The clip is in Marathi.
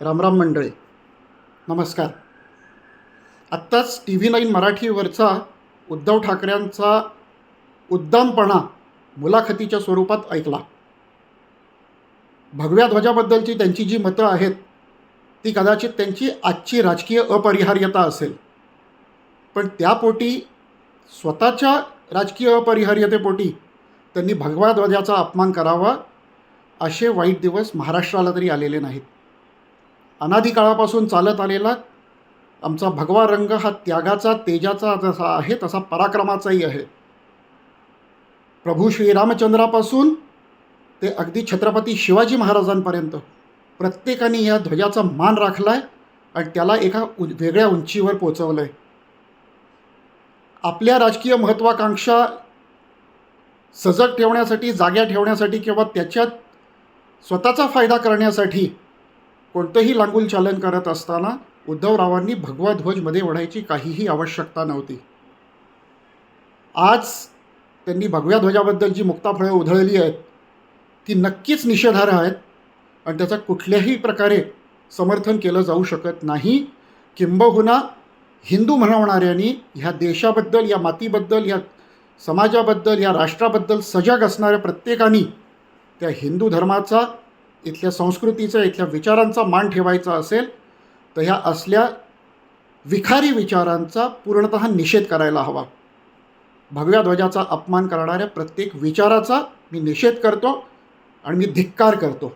रामराम मंडळे. नमस्कार. आत्ताच टी व्ही नाईन मराठीवरचा उद्धव ठाकरेंचा उद्दामपणा मुलाखतीच्या स्वरूपात ऐकला. भगव्या ध्वजाबद्दलची त्यांची जी मतं आहेत ती कदाचित त्यांची आजची राजकीय अपरिहार्यता असेल. पण त्यापोटी स्वतःच्या राजकीय अपरिहार्यतेपोटी त्यांनी भगवा ध्वजाचा अपमान करावा असे वाईट दिवस महाराष्ट्राला तरी आलेले नाहीत. अनादी काळापासून चालत आलेला आमचा भगवा रंग हा त्यागाचा तेजाचा जसा आहे तसा पराक्रमाचाही आहे. प्रभू श्रीरामचंद्रापासून ते अगदी छत्रपती शिवाजी महाराजांपर्यंत प्रत्येकाने या ध्वजाचा मान राखला आहे आणि त्याला एका उ वेगळ्या उंचीवर पोचवलं आहे आपल्या राजकीय महत्त्वाकांक्षा सजग ठेवण्यासाठी जाग्या ठेवण्यासाठी किंवा त्याच्यात स्वतःचा फायदा करण्यासाठी कोणतंही लांगूल चालन करत असताना उद्धवरावांनी भगवा ध्वजमध्ये ओढायची काहीही आवश्यकता नव्हती. आज त्यांनी भगव्या ध्वजाबद्दल जी मुक्ताफळं उधळली आहेत ती नक्कीच निषेधार्ह आहेत आणि त्याचं कुठल्याही प्रकारे समर्थन केलं जाऊ शकत नाही. किंबहुना हिंदू म्हणवणाऱ्यांनी ह्या देशाबद्दल या मातीबद्दल या समाजाबद्दल या राष्ट्राबद्दल सजग असणाऱ्या प्रत्येकाने त्या हिंदू धर्माचा इथल्या संस्कृतीचा इथल्या विचारांचा मान ठेवायचा असेल तर ह्या असल्या विखारी विचारांचा पूर्णत निषेध करायला हवा. भगव्या ध्वजाचा अपमान करणाऱ्या प्रत्येक विचाराचा मी निषेध करतो आणि मी धिक्कार करतो.